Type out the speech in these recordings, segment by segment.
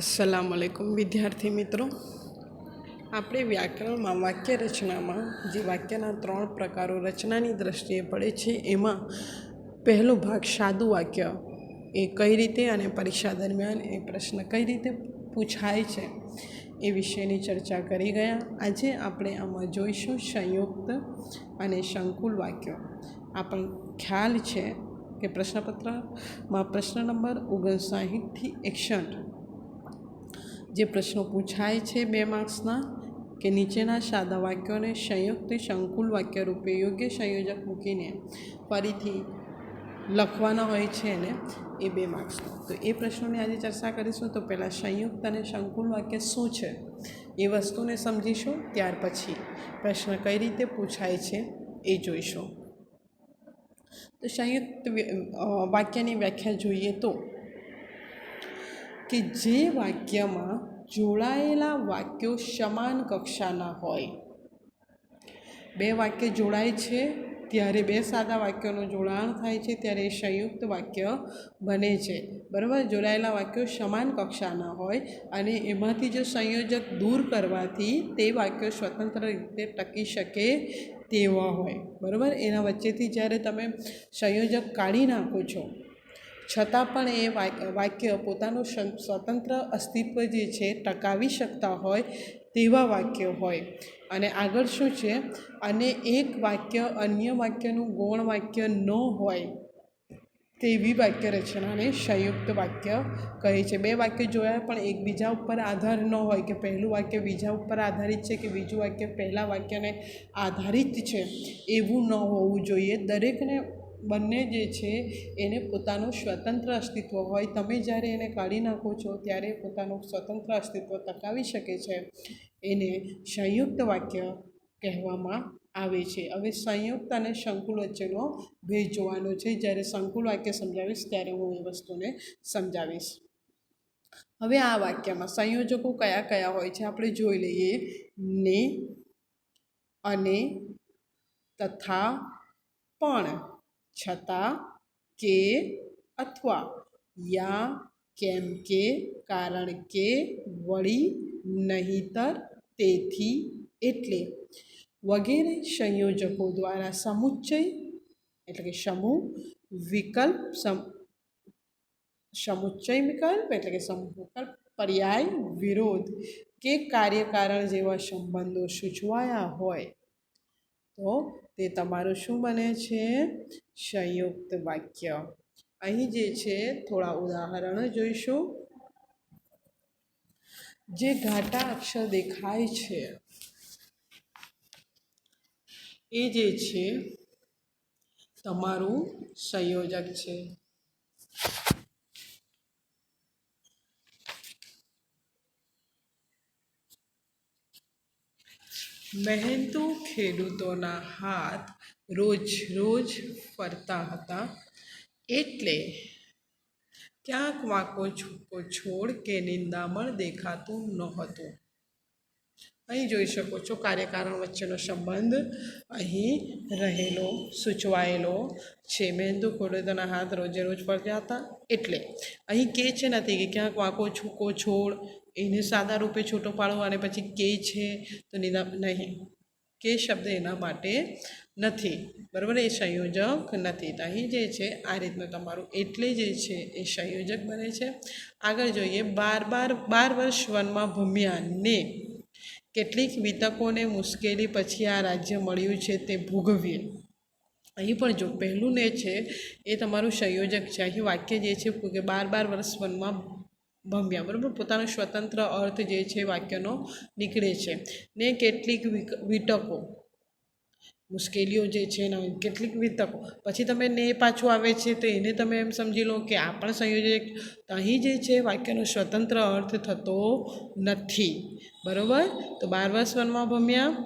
અસલામ વાલેકુમ વિદ્યાર્થી મિત્રો. આપણે વ્યાકરણમાં વાક્ય રચનામાં જે વાક્યના ત્રણ પ્રકારો રચનાની દ્રષ્ટિએ પડે છે, એમાં પહેલો ભાગ સાદું વાક્ય એ કઈ રીતે અને પરીક્ષા દરમિયાન એ પ્રશ્ન કઈ રીતે પૂછાય છે એ વિશેની ચર્ચા કરી ગયા. આજે આપણે આમાં જોઈશું સંયુક્ત અને સંકુલ વાક્યો. આપણ ખ્યાલ છે કે પ્રશ્નપત્રમાં પ્રશ્ન નંબર ઓગણસાહીઠથી એકસઠ જે પ્રશ્નો પૂછાય છે બે માર્ક્સના, કે નીચેના સાદા વાક્યોને સંયુક્ત સંકુલ વાક્ય રૂપે યોગ્ય સંયોજક મૂકીને ફરીથી લખવાના હોય છે ને, એ બે માર્ક્સનો તો એ પ્રશ્નોની આજે ચર્ચા કરીશું. તો પહેલાં સંયુક્ત અને સંકુલ વાક્ય શું છે? એ વસ્તુને સમજીશું, ત્યાર પછી પ્રશ્ન કઈ રીતે પૂછાય છે એ જોઈશું. તો સંયુક્ત વાક્યની વ્યાખ્યા જોઈએ તો કે જે વાક્યમાં જોડાયેલા વાક્યો સમાન કક્ષાના હોય. બે વાક્ય જોડાય છે, ત્યારે બે સાદા વાક્યોનું જોડાણ થાય છે, ત્યારે એ સંયુક્ત વાક્ય બને છે. બરાબર? જોડાયેલા વાક્યો સમાન કક્ષાના હોય અને એમાંથી જો સંયોજક દૂર કરવાથી તે વાક્યો સ્વતંત્ર રીતે ટકી શકે તેવા હોય. બરાબર? એના વચ્ચેથી જ્યારે તમે સંયોજક કાઢી નાખો છો છતાં પણ એ વાક્ય પોતાનું સ્વતંત્ર અસ્તિત્વ જે છે ટકાવી શકતા હોય તેવા વાક્યો હોય. અને આગળ શું છે? અને એક વાક્ય અન્ય વાક્યનું ગૌણ વાક્ય ન હોય તેવી વાક્ય રચનાને સંયુક્ત વાક્ય કહે છે. બે વાક્ય જોયા પણ એકબીજા ઉપર આધાર ન હોય કે પહેલું વાક્ય બીજા ઉપર આધારિત છે કે બીજું વાક્ય પહેલાં વાક્યને આધારિત છે એવું ન હોવું જોઈએ. દરેકને બંને જે છે, એને પોતાનું સ્વતંત્ર અસ્તિત્વ હોય. તમે જ્યારે એને કાઢી નાખો છો, ત્યારે પોતાનું સ્વતંત્ર અસ્તિત્વ ટકાવી શકે છે. એને સંયુક્ત વાક્ય કહેવામાં આવે છે. હવે સંયુક્ત અને સંકુલ વચ્ચેનો ભેદ જોવાનો છે. જ્યારે સંકુલ વાક્ય સમજાવીશ, ત્યારે હું એ વસ્તુને સમજાવીશ. હવે આ વાક્યમાં સંયોજકો કયા કયા હોય છે, આપણે જોઈ લઈએ. ને, અને, તથા, પણ. છતાં કે અથવા યા કેમ કે કારણ કે વળી નહીતર તેથી એટલે વગેરે સંયોજકો દ્વારા સમુચ્ચય એટલે કે સમૂહ વિકલ્પ સમ સમુચ્ચય વિકલ્પ એટલે કે સમૂહ વિકલ્પ પર્યાય વિરોધ કે કાર્યકારણ જેવા સંબંધો સૂચવાયા હોય તો તે તમારું શું બને છે સંયુક્ત વાક્ય. અહીં જે છે, થોડા ઉદાહરણો જોઈશું. જે ઘાટા અક્ષર દેખાય છે, એ જે છે, તમારું સંયોજક છે. મહેનતુ ખેડૂતોના હાથ રોજ રોજ ફરતા હતા. એટલે ક્યાંક વાંકો છૂકો છોડ કે નિંદામણ દેખાતું નહોતું અહીં જોઈ શકો છો કાર્યકારણ વચ્ચેનો સંબંધ. અહીં રહેલો, સૂચવાયેલો છે. મેંદુ ખોડેદોના હાથ રોજે રોજ ફરતા હતા. એટલે અહીં કે છે નથી કે ક્યાંક વાંકો છૂકો છોડ, એને સાદા રૂપે છૂટો પાડો અને પછી કે છે તો નિદા નહીં. કે શબ્દ એના માટે નથી. બરાબર? એ સંયોજક નથી. તો અહીં જે છે, આ રીતનું તમારું એટલે જે છે, એ સંયોજક બને છે. આગળ જોઈએ, બાર બાર બાર વર્ષ વનમાં ભૂમ્યાને કેટલીક વિતકોને મુશ્કેલી પછી આ રાજ્ય મળ્યું છે તે ભોગવીએ. અહીં પણ જો પહેલું ને છે, એ તમારું સંયોજક છે. અહીં વાક્ય જે છે કે બાર બાર વર્ષ વનમાં ભમ્યા. બરાબર? પોતાનો સ્વતંત્ર અર્થ જે છે વાક્યનો નીકળે છે. ને કેટલીક વિટકો મુશ્કેલીઓ જે છે એના કેટલીક વિતકો. પછી તમે ને પાછું આવે છે તો એને તમે એમ સમજી લો કે આ પણ સંયોજક અહીં જે છે વાક્યનો સ્વતંત્ર અર્થ થતો નથી. બરાબર? તો બાર વર્ષ ભમ્યા.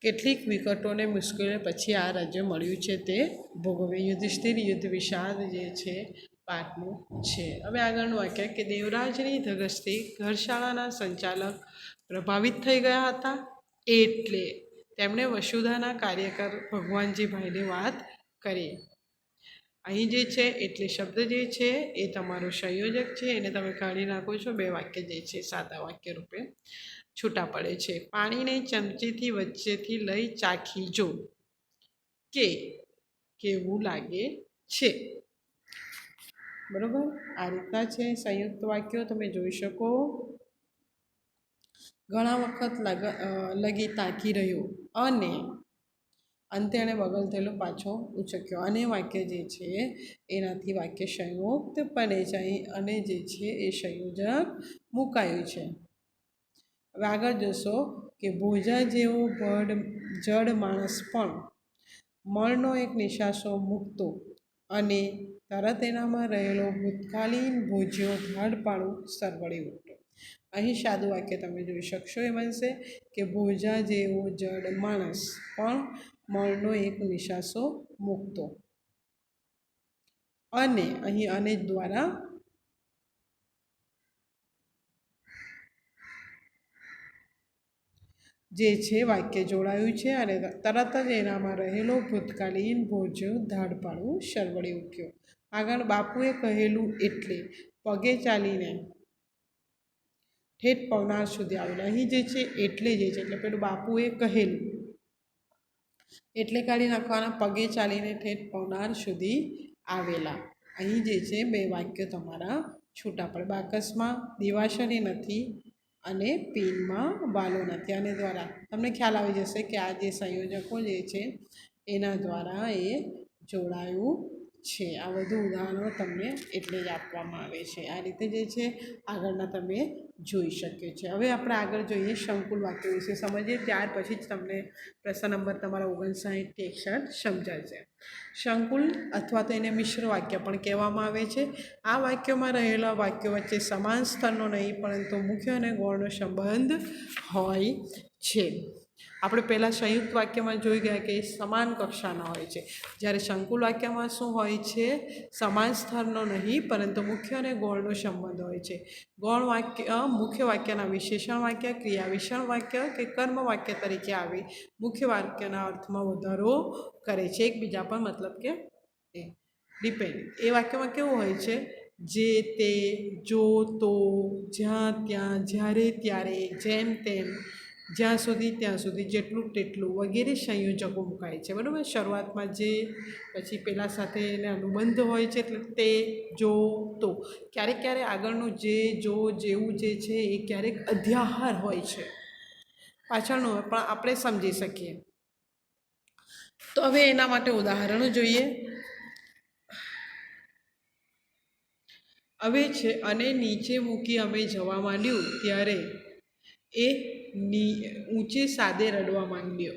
કેટલીક વિકટોને મુશ્કેલીઓ પછી આ રાજ્ય મળ્યું છે તે ભોગવે યુધિષ્ઠિર યુદ્ધ વિષાદ જે છે પાઠનું છે. હવે આગળનું વાક્ય કે દેવરાજની ધગસથી ઘરશાળાના સંચાલક પ્રભાવિત થઈ ગયા હતા એટલે તેમણે વસુધાના કાર્યકર ભગવાનજીભાઈને વાત કરી. અહીં જે છે, એટલે શબ્દ જે છે, એ તમારો સંયોજક છે. એને તમે કાઢી નાખો છો, બે વાક્ય જે છે, સાદા વાક્ય રૂપે છૂટા પડે છે. પાણીને ચમચીથી વચ્ચેથી લઈ ચાખી જો. કે, કેવું લાગે છે? બરોબર? આ રીતના છે સંયુક્ત વાક્યો, તમે જોઈ શકો. ઘણા વખત લગ લગી તાકી રહ્યો અને અંતે એણે બગલ થયેલો પાછો ઉચક્યો. અને વાક્ય જે છે, એનાથી વાક્ય સંયુક્ત બને છે અને જે છે એ સંયોજક મુકાયું છે. હવે આગળ જોશો કે ભોજા જેવો ભડ, જડ માણસ પણ મળનો એક નિશાસો મૂકતો અને તરત એનામાં રહેલો ભૂતકાલીન ભોજ્યો ધાડપાળું સરવડી ઉઠ્યો. અહીં સાદું વાક્ય તમે જોઈ શકશો, એ બનશે કે ભોજા જેવો જડ માણસ પણ મળનો એક નિશાસો મૂકતો. અને અહીં અને દ્વારા જે છે વાક્ય જોડાયું છે અને તરત જ એનામાં રહેલો ભૂતકાલીન ભોજ્યો ધાડપાળું શરવડી ઉઠ્યો. આગળ બાપુએ કહેલું એટલે પગે ચાલીને ઠેઠ પવનાર સુધી આવેલા. અહીં જે છે એટલે જે છે, એટલે પેલું બાપુએ કહેલું. એટલે કાઢી નાખવાના, પગે ચાલીને ઠેઠ પવનાર સુધી આવેલા. અહીં જે છે, બે વાક્યો તમારા છૂટા પડે. બાકસમાં દિવાસરી નથી અને પેનમાં વાલો નથી. આને દ્વારા તમને ખ્યાલ આવી જશે કે આ જે સંયોજકો જે છે, એના દ્વારા એ જોડાયું છે. આ બધું ઉદાહરણો તમને એટલે જ આપવામાં આવે છે. આ રીતે જે છે, આગળના તમે જોઈ શકીએ છીએ હવે આપણે આગળ જોઈએ સંકુલ વાક્ય વિશે. સમજીએ, ત્યાર પછી જ તમને પ્રશ્ન નંબર તમારા ઓગણસાઠ એકસઠ સમજાય છે સંકુલ અથવા તો એને મિશ્ર વાક્ય પણ કહેવામાં આવે છે. આ વાક્યોમાં રહેલા વાક્યો વચ્ચે સમાન સ્તરનો નહીં, પરંતુ મુખ્ય અને ગૌણનો સંબંધ હોય છે. આપણે પહેલાં સંયુક્ત વાક્યમાં જોઈ ગયા કે એ સમાન કક્ષાના હોય છે. જ્યારે સંકુલ વાક્યમાં શું હોય છે? સમાન સ્તરનો નહીં, પરંતુ મુખ્ય અને ગૌણનો સંબંધ હોય છે. ગૌણ વાક્ય મુખ્ય વાક્યના વિશેષણ વાક્ય, ક્રિયા વિશેષણ વાક્ય કે કર્મ વાક્ય તરીકે આવી મુખ્ય વાક્યના અર્થમાં વધારો કરે છે. એકબીજા પર મતલબ કે એ ડિપેન્ડ એ વાક્યમાં કેવું હોય છે? જે તે, જો, તો, જ્યાં, ત્યાં, જ્યારે, ત્યારે, જેમ, તેમ જ્યાં સુધી, ત્યાં સુધી જેટલું તેટલું વગેરે સંયોજકો મુકાય છે. બરાબર? શરૂઆતમાં જે, પછી પેલા સાથે એને અનુબંધ હોય છે, એટલે તે જો તો ક્યારેક ક્યારેક આગળનું જે, જો, જેવું જે છે, એ ક્યારેક અધ્યાહાર હોય છે. પાછળનું પણ આપણે સમજી શકીએ. તો હવે એના માટે ઉદાહરણો જોઈએ. હવે છે, અને નીચે મૂકી અમે જવા માંડ્યું, ત્યારે એ ની ઊંચે સાદે રડવા માંડ્યો.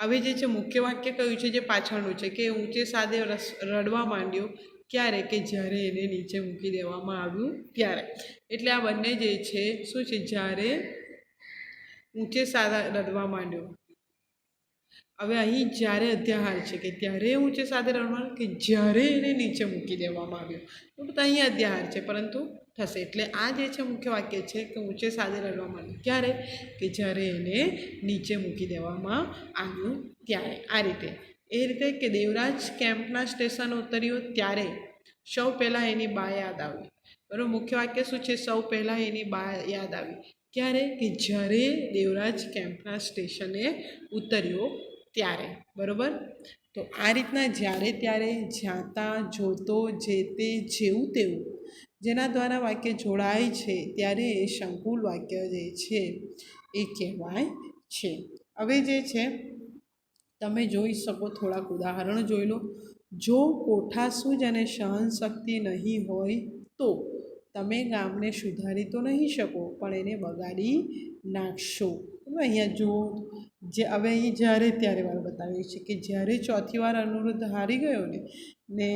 હવે જે છે મુખ્ય વાક્ય કયું છે જે પાછળનું છે કે ઊંચે સાદે રસ, રડવા માંડ્યો ક્યારે કે જ્યારે એને નીચે મૂકી દેવામાં આવ્યું ત્યારે. એટલે આ બંને જે છે, શું છે? જ્યારે ઊંચે સાદા રડવા માંડ્યો. હવે અહીં જ્યારે અધ્યાહાર છે કે ત્યારે ઊંચે સાદે રડવાનું કે જ્યારે એને નીચે મૂકી દેવામાં આવ્યો. તો અહીં અધ્યાહાર છે, પરંતુ થશે. એટલે આ જે છે મુખ્ય વાક્ય છે કે ઊંચે સાદે રડવા માંડ્યું ક્યારે? કે જ્યારે એને નીચે મૂકી દેવામાં આવ્યું ત્યારે. આ રીતે. એ રીતે કે દેવરાજ કેમ્પના સ્ટેશન ઉતર્યો ત્યારે સૌ પહેલાં એની બા યાદ આવી. બરાબર? મુખ્ય વાક્ય શું છે? સૌ પહેલાં એની બા યાદ આવી. ક્યારે? કે જ્યારે દેવરાજ કેમ્પના સ્ટેશને ઉતર્યો ત્યારે. બરાબર? તો આ રીતના જ્યારે ત્યારે જ્યાંતા જોતો, જે તે, જેવું તેવું જેના દ્વારા વાક્ય જોડાય છે, ત્યારે એ સંકુલ વાક્ય જે છે, એ કહેવાય છે. હવે જે છે, તમે જોઈ શકો થોડાક ઉદાહરણ જોઈ લો. જો કોઠાસૂજ અને સહનશક્તિ નહીં હોય તો તમે ગામને સુધારી તો નહીં શકો, પણ એને બગાડી નાખશો. અહીંયા જુઓ, જે હવે અહીં જ્યારે, ત્યારે વાર બતાવ્યું છે કે જ્યારે ચોથી વાર અનુરોધ હારી ગયો ને ને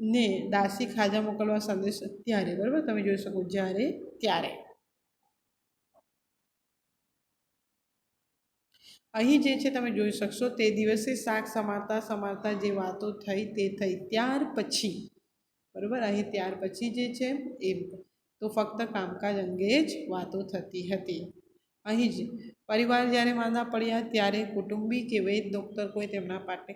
ને દાસી ખાજા મોકલવા સંદેશ ત્યારે, બરાબર? તમે જોઈ શકો જ્યારે, ત્યારે. અહીં જે છે તમે જોઈ શકશો, તે દિવસે શાક સમારતા સમારતા જે વાતો થઈ તે થઈ ત્યાર પછી, બરાબર? અહીં ત્યાર પછી જે છે એ તો ફક્ત કામકાજ અંગે જ વાતો થતી હતી. અહીં જ પરિવાર જ્યારે માંદા પડ્યા ત્યારે કુટુંબી કે વૈદ ડૉક્ટર કોઈ તેમના પાટે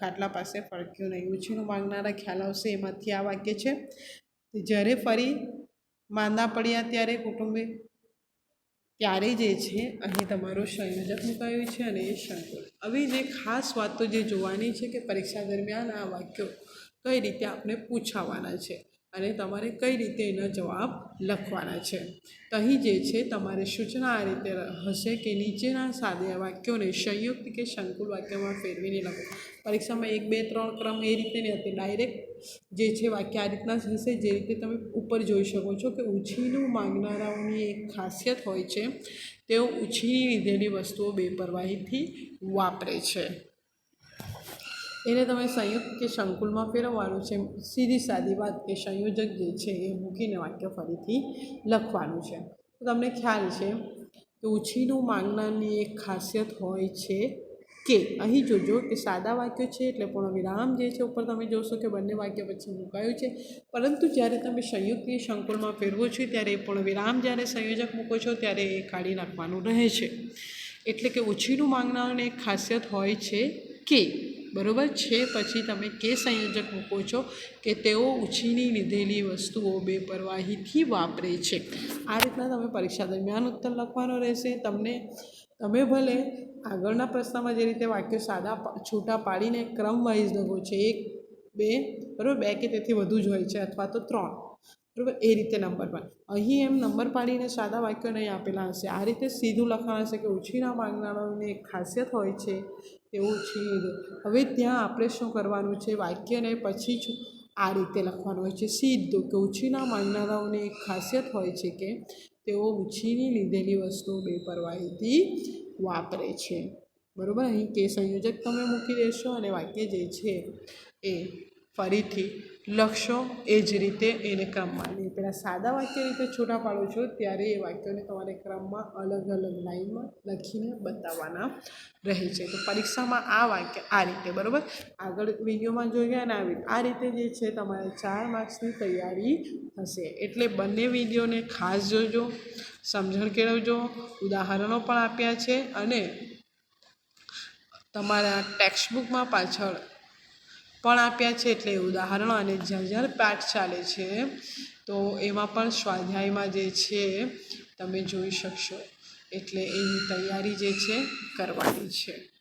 ખાટલા પાસે ફરક્યું નહીં. ઉછીનું માંગનારા ખ્યાલ આવશે, એમાંથી આ વાક્ય છે, જ્યારે ફરી માંદા પડ્યા ત્યારે કુટુંબી ત્યારે જે છે, અહીં તમારું સંયોજક મુકાયું છે અને એ સંકુલ હવે જે ખાસ વાતો જે જોવાની છે કે પરીક્ષા દરમિયાન આ વાક્યો કઈ રીતે આપણે પૂછાવાના છે. અને તમારે કઈ રીતે એના જવાબ લખવાના છે. તો અહીં જે છે, તમારે સૂચના આ રીતે હશે કે નીચેના સાદા વાક્યોને સંયુક્ત કે સંકુલ વાક્યમાં ફેરવીને લખો. પરીક્ષામાં એક, બે, ત્રણ ક્રમ એ રીતે નહીં હતી ડાયરેક્ટ જે છે વાક્ય આ રીતના જ હશે. જે રીતે તમે ઉપર જોઈ શકો છો કે ઉછીનું માંગનારાઓની એક ખાસિયત હોય છે, તેઓ ઉછીની લીધેલી વસ્તુઓ બેપરવાહીથી વાપરે છે. એને તમે સંયુક્ત કે સંકુલમાં ફેરવવાનું છે, સીધી સાદી વાત કે સંયોજક જે છે એ મૂકીને વાક્ય ફરીથી લખવાનું છે. તો તમને ખ્યાલ છે કે ઉછીનું માંગનારની એક ખાસિયત હોય છે કે, અહીં જોજો કે સાદા વાક્યો છે એટલે પૂર્ણ વિરામ જે છે ઉપર તમે જોશો કે બંને વાક્ય પછી મુકાયું છે. પરંતુ જ્યારે તમે સંયુક્ત સંકુલમાં ફેરવો છો, ત્યારે એ પૂર્ણ વિરામ જ્યારે સંયોજક મૂકો છો, ત્યારે એ કાઢી નાખવાનું રહે છે. એટલે કે ઉછીનું માંગનારની એક ખાસિયત હોય છે કે બરોબર? છે, પછી તમે કે સંયોજક મૂકો છો કે તેઓ ઉછીની લીધેલી વસ્તુઓ બેપરવાહીથી વાપરે છે. આ રીતના તમે પરીક્ષા દરમિયાન ઉત્તર લખવાનો રહેશે. તમને, તમે ભલે આગળના પ્રશ્નમાં જે રીતે વાક્યો સાદા, છૂટા પાડીને ક્રમવાઇઝ લખો છે, એક બે, બરાબર? બે કે તેથી વધુ જ હોય છે અથવા તો ત્રણ. બરાબર? એ રીતે નંબર પણ અહીં એમ નંબર પાડીને સાદા વાક્યો નહીં આપેલા હશે. આ રીતે સીધું લખવાનું હશે કે ઉછીના માંગનારાઓની એક ખાસિયત હોય છે તેવું ઉછીની હવે ત્યાં આપણે શું કરવાનું છે? વાક્યને પછી જ આ રીતે લખવાનું હોય છે. સીધું કે ઉછીના માંગનારાઓની એક ખાસિયત હોય છે કે તેઓ ઉછીની લીધેલી વસ્તુઓ બેપરવાહીથી વાપરે છે. બરાબર? અહીં કે સંયોજક તમે મૂકી દેશો અને વાક્ય જે છે એ ફરીથી લખશો. એ જ રીતે એને ક્રમમાં. લઈએ પહેલાં સાદા વાક્ય રીતે છૂટા પાડો છો, ત્યારે એ વાક્યોને તમારે ક્રમમાં અલગ અલગ લાઈનમાં લખીને બતાવવાના રહે છે. તો પરીક્ષામાં આ વાક્ય આ રીતે, બરાબર? આગળ વિડીયોમાં જોઈ ગયા ને આવી આ રીતે જે છે તમારે ચાર માર્ક્સની તૈયારી થશે. એટલે બંને વિડીયોને ખાસ જોજો, સમજણ કેળવજો, ઉદાહરણો પણ આપ્યા છે અને તમારા ટેક્સ્ટબુકમાં પાછળ પણ આપ્યા છે એટલે ઉદાહરણ અને જ્યાં જ્યાં પાઠ ચાલે છે, તો એમાં પણ સ્વાધ્યાયમાં જે છે, તમે જોઈ શકશો. એટલે એની તૈયારી જે છે, કરવાની છે.